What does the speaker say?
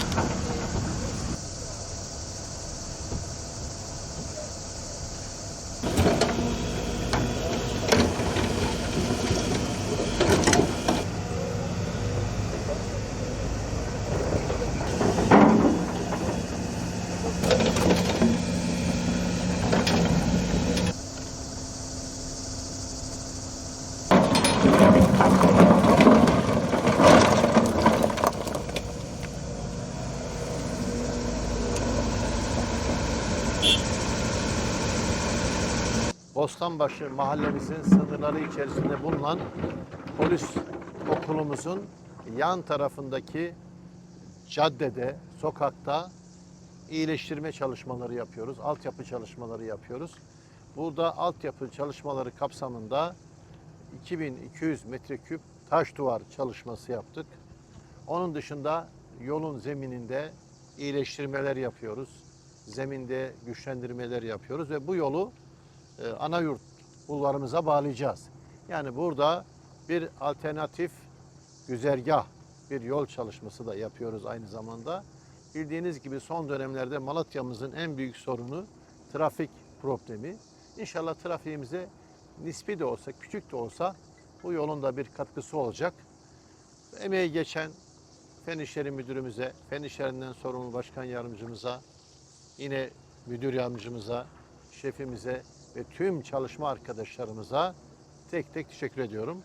Thank. Bostanbaşı mahallemizin sınırları içerisinde bulunan polis okulumuzun yan tarafındaki caddede, sokakta iyileştirme çalışmaları yapıyoruz. Altyapı çalışmaları yapıyoruz. Burada altyapı çalışmaları kapsamında 2200 metreküp taş duvar çalışması yaptık. Onun dışında yolun zemininde iyileştirmeler yapıyoruz. Zeminde güçlendirmeler yapıyoruz ve bu yolu e, Anayurt bulvarımıza bağlayacağız. Yani burada bir alternatif güzergah, bir yol çalışması da yapıyoruz aynı zamanda. Bildiğiniz gibi son dönemlerde Malatya'mızın en büyük sorunu trafik problemi. İnşallah trafiğimize nispi de olsa, küçük de olsa bu yolun da bir katkısı olacak. Emeği geçen Fen İşleri Müdürümüze, Fen İşlerinden sorumlu başkan yardımcımıza, yine müdür yardımcımıza, şefimize ve tüm çalışma arkadaşlarımıza tek tek teşekkür ediyorum.